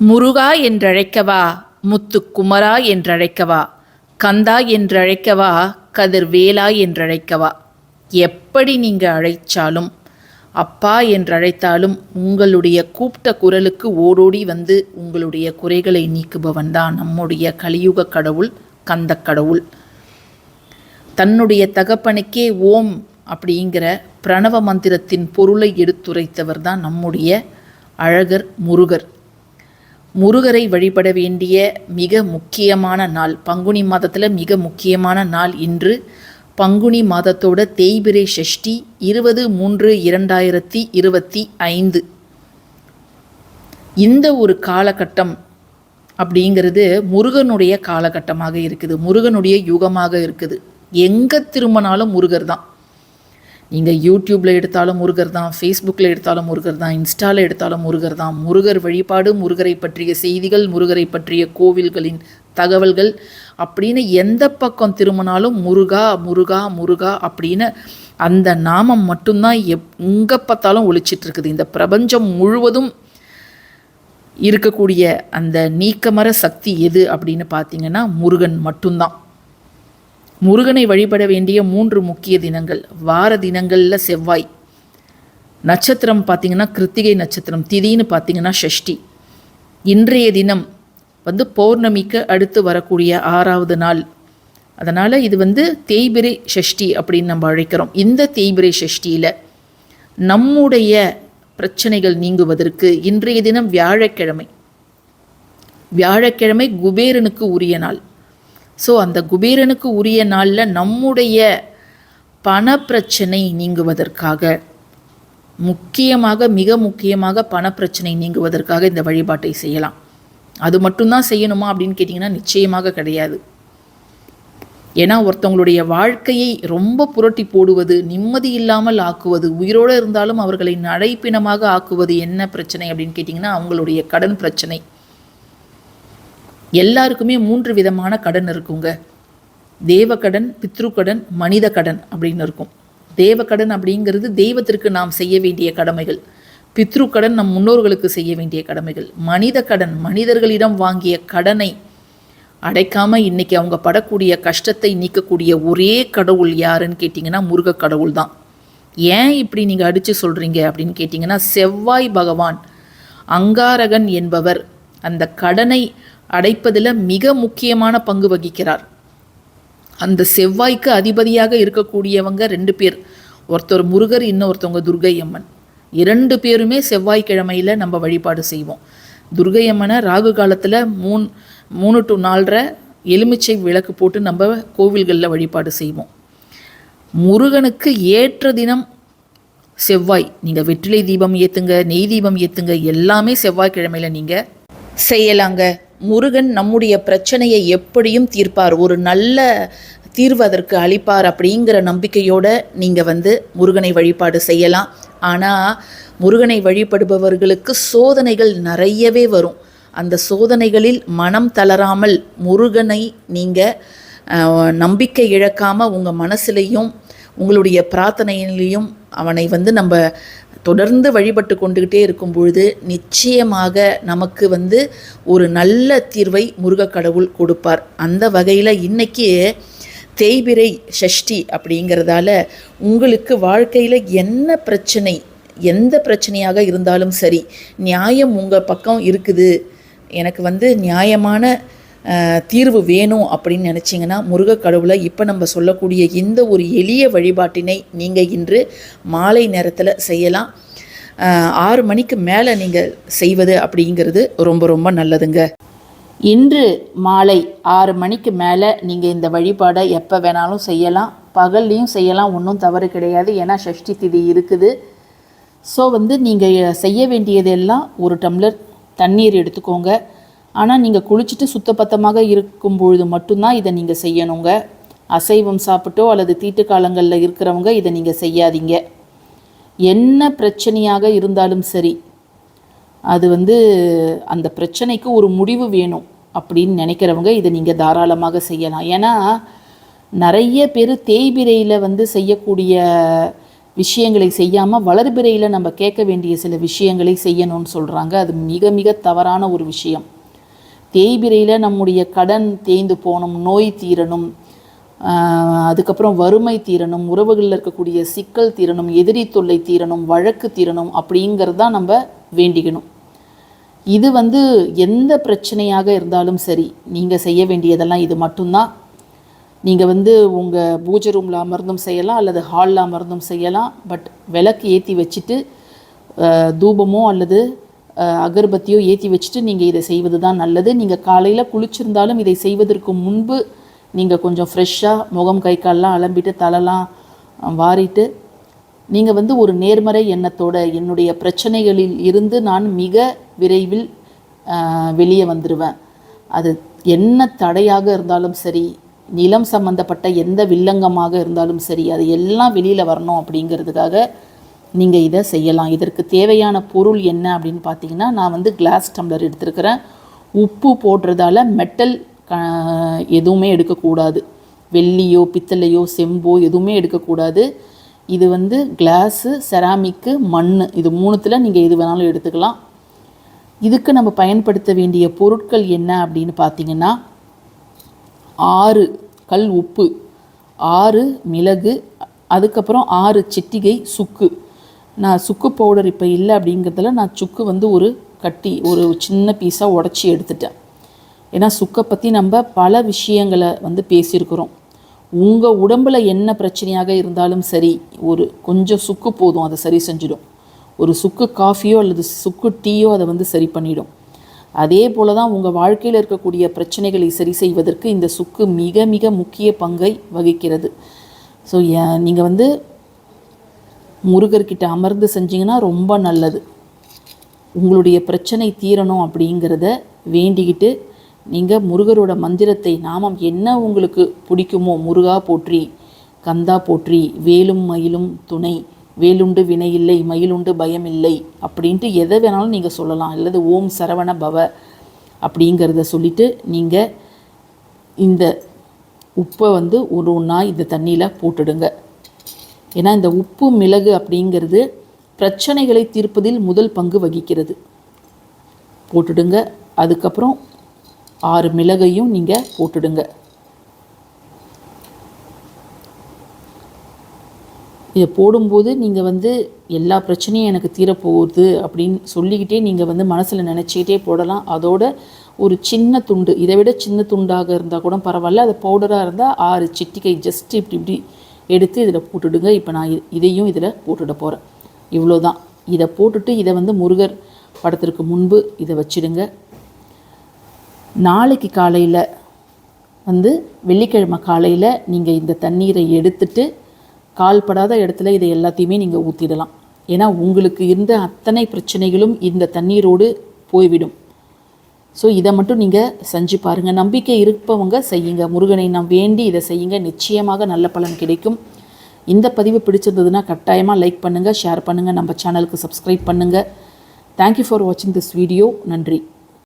முருகா என்றழைக்கவா முத்துக்குமரா என்றழைக்கவா கந்தா என்றழைக்கவா கதிர்வேலா என்றழைக்கவா? எப்படி நீங்கள் அழைச்சாலும் அப்பா என்றழைத்தாலும் உங்களுடைய கூப்பிட்ட குரலுக்கு ஓடோடி வந்து உங்களுடைய குறைகளை நீக்குபவன் தான் நம்முடைய கலியுக கடவுள் கந்த கடவுள். தன்னுடைய தகப்பனுக்கே ஓம் அப்படிங்கிற பிரணவ மந்திரத்தின் பொருளை எடுத்துரைத்தவர் தான் நம்முடைய அழகர் முருகர். முருகரை வழிபட வேண்டிய மிக முக்கியமான நாள் பங்குனி மாதத்தில் மிக முக்கியமான நாள் இன்று பங்குனி மாதத்தோட தேய்பிரை ஷஷ்டி இருபது மூன்று இரண்டாயிரத்தி இருபத்தி ஐந்து. இந்த ஒரு காலகட்டம் அப்படிங்கிறது முருகனுடைய காலகட்டமாக இருக்குது முருகனுடைய யுகமாக இருக்குது. எங்கே திரும்பினாலும் முருகர் தான் நீங்கள் யூடியூப்பில் எடுத்தாலும் முருகர் தான் ஃபேஸ்புக்கில் எடுத்தாலும் முருகர் தான் இன்ஸ்டாவில் எடுத்தாலும் முருகர் தான். முருகர் வழிபாடு முருகரை பற்றிய செய்திகள் முருகரை பற்றிய கோவில்களின் தகவல்கள் அப்படின்னு எந்த பக்கம் திரும்பினாலும் முருகா முருகா முருகா அப்படின்னு அந்த நாமம் மட்டும்தான் எப் எங்கே பார்த்தாலும் ஒழிச்சிட்ருக்குது இந்த பிரபஞ்சம் முழுவதும் இருக்கக்கூடிய அந்த நீக்கமர சக்தி எது அப்படின்னு பார்த்தீங்கன்னா முருகன் மட்டும்தான். முருகனை வழிபட வேண்டிய மூன்று முக்கிய தினங்கள். வார தினங்களில் செவ்வாய். நட்சத்திரம் பார்த்திங்கன்னா கிருத்திகை நட்சத்திரம் திதின்னு பார்த்திங்கன்னா ஷஷ்டி. இன்றைய தினம் வந்து பௌர்ணமிக்கு அடுத்து வரக்கூடிய ஆறாவது நாள். அதனால் இது வந்து தேய்பிரை ஷஷ்டி அப்படின்னு நம்ம அழைக்கிறோம். இந்த தேய்பிரை ஷஷ்டியில் நம்முடைய பிரச்சனைகள் நீங்குவதற்கு இன்றைய தினம் வியாழக்கிழமை. வியாழக்கிழமை குபேரனுக்கு உரிய நாள். ஸோ அந்த குபேரனுக்கு உரிய நாளில் நம்முடைய பணப்பிரச்சனை நீங்குவதற்காக முக்கியமாக மிக முக்கியமாக பணப்பிரச்சனை நீங்குவதற்காக இந்த வழிபாட்டை செய்யலாம். அது மட்டும்தான் செய்யணுமா அப்படின்னு கேட்டிங்கன்னா நிச்சயமாக கிடையாது. ஏன்னா ஒருத்தவங்களுடைய வாழ்க்கையை ரொம்ப புரட்டி போடுவது நிம்மதி இல்லாமல் ஆக்குவது உயிரோடு இருந்தாலும் அவர்களை நடைப்பிணமாக ஆக்குவது என்ன பிரச்சனை அப்படின்னு கேட்டிங்கன்னா அவங்களுடைய கடன் பிரச்சனை. எல்லாருக்குமே மூன்று விதமான கடன் இருக்குங்க. தேவக்கடன் பித்ருக்கடன் மனித கடன் அப்படின்னு இருக்கும். தேவக்கடன் அப்படிங்கிறது தெய்வத்திற்கு நாம் செய்ய வேண்டிய கடமைகள். பித்ருக்கடன் நம் முன்னோர்களுக்கு செய்ய வேண்டிய கடமைகள். மனித கடன் மனிதர்களிடம் வாங்கிய கடனை அடைக்காமல் இன்னைக்கு அவங்க படக்கூடிய கஷ்டத்தை நீக்கக்கூடிய ஒரே கடவுள் யாருன்னு கேட்டிங்கன்னா முருக கடவுள் தான். ஏன் இப்படி நீங்கள் அடித்து சொல்கிறீங்க அப்படின்னு கேட்டிங்கன்னா செவ்வாய் பகவான் அங்காரகன் என்பவர் அந்த கடனை அடைப்பதில் மிக முக்கியமான பங்கு வகிக்கிறார். அந்த செவ்வாய்க்கு அதிபதியாக இருக்கக்கூடியவங்க ரெண்டு பேர். ஒருத்தர் முருகர் இன்னொருத்தவங்க துர்கை அம்மன் இரண்டு பேருமே செவ்வாய்க்கிழமையில் நம்ம வழிபாடு செய்வோம். துர்கை அம்மனை ராகு காலத்தில் மூணு மூணு டு நாலரை எலுமிச்சை விளக்கு போட்டு நம்ம கோவில்களில் வழிபாடு செய்வோம். முருகனுக்கு ஏற்ற தினம் செவ்வாய். நீங்கள் வெற்றிலை தீபம் ஏற்றுங்க நெய் தீபம் ஏற்றுங்க எல்லாமே செவ்வாய்க்கிழமையில் நீங்கள் செய்யலாங்க. முருகன் நம்முடைய பிரச்சனையை எப்படியும் தீர்ப்பார். ஒரு நல்ல தீர்வு அதற்கு அளிப்பார் அப்படிங்கிற நம்பிக்கையோடு நீங்கள் வந்து முருகனை வழிபாடு செய்யலாம். ஆனால் முருகனை வழிபடுபவர்களுக்கு சோதனைகள் நிறையவே வரும். அந்த சோதனைகளில் மனம் தளராமல் முருகனை நீங்கள் நம்பிக்கை இழக்காமல் உங்கள் மனசுலேயும் உங்களுடைய பிரார்த்தனையிலையும் அவனை வந்து நம்ம தொடர்ந்து வழிபட்டு கொண்டுக்கிட்டே இருக்கும் பொழுது நிச்சயமாக நமக்கு வந்து ஒரு நல்ல தீர்வை முருகக்கடவுள் கொடுப்பார். அந்த வகையில் இன்னைக்கு தேய்பிரை ஷஷ்டி அப்படிங்கிறதால உங்களுக்கு வாழ்க்கையில் என்ன பிரச்சனை எந்த பிரச்சனையாக இருந்தாலும் சரி நியாயம் உங்கள் பக்கம் இருக்குது. எனக்கு வந்து நியாயமான தீர்வு வேணும் அப்படின்னு நினச்சிங்கன்னா முருகக் கடவுளை இப்போ நம்ம சொல்லக்கூடிய இந்த ஒரு எளிய வழிபாட்டினை நீங்கள் இன்று மாலை நேரத்தில் செய்யலாம். ஆறு மணிக்கு மேலே நீங்கள் செய்வது அப்படிங்கிறது ரொம்ப ரொம்ப நல்லதுங்க. இன்று மாலை ஆறு மணிக்கு மேலே நீங்கள் இந்த வழிபாடை எப்போ வேணாலும் செய்யலாம். பகல்லையும் செய்யலாம் ஒன்றும் தவறு கிடையாது. ஏன்னா ஷஷ்டி திதி இருக்குது. ஸோ வந்து நீங்கள் செய்ய வேண்டியதெல்லாம் ஒரு டம்ளர் தண்ணீர் எடுத்துக்கோங்க. ஆனால் நீங்கள் குளிச்சுட்டு சுத்தபத்தமாக இருக்கும் பொழுது மட்டும்தான் இதை நீங்கள் செய்யணுங்க. அசைவம் சாப்பிட்டோ அல்லது தீட்டு காலங்களில் இருக்கிறவங்க இதை நீங்கள் செய்யாதீங்க. என்ன பிரச்சனையாக இருந்தாலும் சரி அது வந்து அந்த பிரச்சனைக்கு ஒரு முடிவு வேணும் அப்படின்னு நினைக்கிறவங்க இதை நீங்கள் தாராளமாக செய்யலாம். ஏன்னா நிறைய பேர் தேய்பிரையில் வந்து செய்யக்கூடிய விஷயங்களை செய்யாமல் வளர்பிறையில் நம்ம கேட்க வேண்டிய சில விஷயங்களை செய்யணும்னு சொல்கிறாங்க அது மிக மிக தவறான ஒரு விஷயம். தேய்பிரையில் நம்முடைய கடன் தேய்ந்து போகணும் நோய் தீரணும் அதுக்கப்புறம் வறுமை தீரணும் உறவுகளில் இருக்கக்கூடிய சிக்கல் தீரணும் எதிரி தொல்லை தீரணும் வழக்கு தீரணும் அப்படிங்கிறது தான் நம்ம வேண்டிக்கணும். இது வந்து எந்த பிரச்சனையாக இருந்தாலும் சரி நீங்கள் செய்ய வேண்டியதெல்லாம் இது மட்டும்தான். நீங்கள் வந்து உங்கள் பூஜை ரூமில் அமர்ந்தும் செய்யலாம் அல்லது ஹாலில் அமர்ந்தும் செய்யலாம் பட் விளக்கு ஏற்றி வச்சுட்டு தூபமோ அல்லது அகர்பத்தியோ ஏற்றி வச்சுட்டு நீங்கள் இதை செய்வது தான் நல்லது. நீங்கள் காலையில் குளிச்சிருந்தாலும் இதை செய்வதற்கு முன்பு நீங்கள் கொஞ்சம் ஃப்ரெஷ்ஷாக முகம் கை கால்லாம் அலம்பிட்டு தலைலாம் வாரிட்டு நீங்கள் வந்து ஒரு நேர்மறை எண்ணத்தோட என்னுடைய பிரச்சனைகளில் இருந்து நான் மிக விரைவில் வெளியே வந்துடுவேன் அது என்ன தடையாக இருந்தாலும் சரி நிலம் சம்பந்தப்பட்ட எந்த வில்லங்கமாக இருந்தாலும் சரி அது எல்லாம் வெளியில் வரணும் அப்படிங்கிறதுக்காக நீங்கள் இதை செய்யலாம். இதற்கு தேவையான பொருள் என்ன அப்படின்னு பார்த்தீங்கன்னா நான் வந்து கிளாஸ் டம்ளர் எடுத்திருக்கிறேன். உப்பு போடுறதால மெட்டல் எதுவுமே எடுக்கக்கூடாது. வெள்ளியோ பித்தளையோ செம்போ எதுவுமே எடுக்கக்கூடாது. இது வந்து கிளாஸு செராமிக்கு மண் இது மூணுத்தில் நீங்கள் எது வேணாலும் எடுத்துக்கலாம். இதுக்கு நம்ம பயன்படுத்த வேண்டிய பொருட்கள் என்ன அப்படின்னு பார்த்தீங்கன்னா ஆறு கல் உப்பு ஆறு மிளகு அதுக்கப்புறம் ஆறு சிட்டிகை சுக்கு. நான் சுக்கு பவுடர் இப்போ இல்லை அப்படிங்கிறதுல நான் சுக்கு வந்து ஒரு கட்டி ஒரு சின்ன பீஸாக உடச்சி எடுத்துட்டேன். ஏன்னா சுக்கை பற்றி நம்ம பல விஷயங்களை வந்து பேசியிருக்கிறோம். உங்கள் உடம்புல என்ன பிரச்சனையாக இருந்தாலும் சரி ஒரு கொஞ்சம் சுக்கு போதும் அதை சரி செஞ்சிடும். ஒரு சுக்கு காஃபியோ அல்லது சுக்கு டீயோ அதை வந்து சரி பண்ணிடும். அதே போல தான் உங்கள் வாழ்க்கையில் இருக்கக்கூடிய பிரச்சனைகளை சரி செய்வதற்கு இந்த சுக்கு மிக மிக முக்கிய பங்கை வகிக்கிறது. ஸோ நீங்கள் வந்து முருகர்கிட்ட அமர்ந்து செஞ்சிங்கன்னா ரொம்ப நல்லது. உங்களுடைய பிரச்சனை தீரணும் அப்படிங்கிறத வேண்டிக்கிட்டு நீங்கள் முருகரோட மந்திரத்தை நாமம் என்ன உங்களுக்கு பிடிக்குமோ முருகா போற்றி கந்தா போற்றி வேலும் மயிலும் துணை வேலுண்டு வினையில்லை மயிலுண்டு பயமில்லை அப்படின்ட்டு எதை வேணாலும் நீங்கள் சொல்லலாம். அல்லது ஓம் சரவண பவ அப்படிங்கிறத சொல்லிவிட்டு நீங்கள் இந்த உப்பை வந்து ஒரு ஒன்றா இந்த தண்ணியில் போட்டுடுங்க. ஏன்னா இந்த உப்பு மிளகு அப்படிங்கிறது பிரச்சனைகளை தீர்ப்பதில் முதல் பங்கு வகிக்கிறது. போட்டுடுங்க. அதுக்கப்புறம் ஆறு மிளகையும் நீங்கள் போட்டுடுங்க. இதை போடும்போது நீங்கள் வந்து எல்லா பிரச்சனையும் எனக்கு தீரப்போகுது அப்படின்னு சொல்லிக்கிட்டே நீங்கள் வந்து மனசில் நினச்சிக்கிட்டே போடலாம். அதோட ஒரு சின்ன துண்டு இதை விட சின்ன துண்டாக இருந்தால் கூட பரவாயில்ல. அது பவுடராக இருந்தால் ஆறு சிட்டிக்கை ஜஸ்ட் இப்படி இப்படி எடுத்து இதில் போட்டுடுங்க. இப்போ நான் இதையும் இதில் போட்டுட போகிறேன் இவ்வளோதான். இதை போட்டுட்டு இதை வந்து முருகர் படத்திற்கு முன்பு இதை வச்சிடுங்க. நாளைக்கு காலையில் வந்து வெள்ளிக்கிழமை காலையில் நீங்கள் இந்த தண்ணீரை எடுத்துட்டு கால்படாத இடத்துல இதை எல்லாத்தையுமே நீங்கள் ஊற்றிடலாம் ஏன்னா உங்களுக்கு இருந்த அத்தனை பிரச்சனைகளும் இந்த தண்ணீரோடு போய்விடும். ஸோ இதை மட்டும் நீங்கள் செஞ்சு பாருங்கள் நம்பிக்கை இருப்பவங்க செய்யுங்க. முருகனை நாம் வேண்டி இதை செய்யுங்க. நிச்சயமாக நல்ல பலன் கிடைக்கும். இந்த பதிவு பிடிச்சிருந்ததுன்னா கட்டாயமாக லைக் பண்ணுங்கள் ஷேர் பண்ணுங்கள் நம்ம சேனலுக்கு சப்ஸ்கிரைப் பண்ணுங்கள் தேங்க்யூ ஃபார் வாட்சிங் திஸ் வீடியோ நன்றி.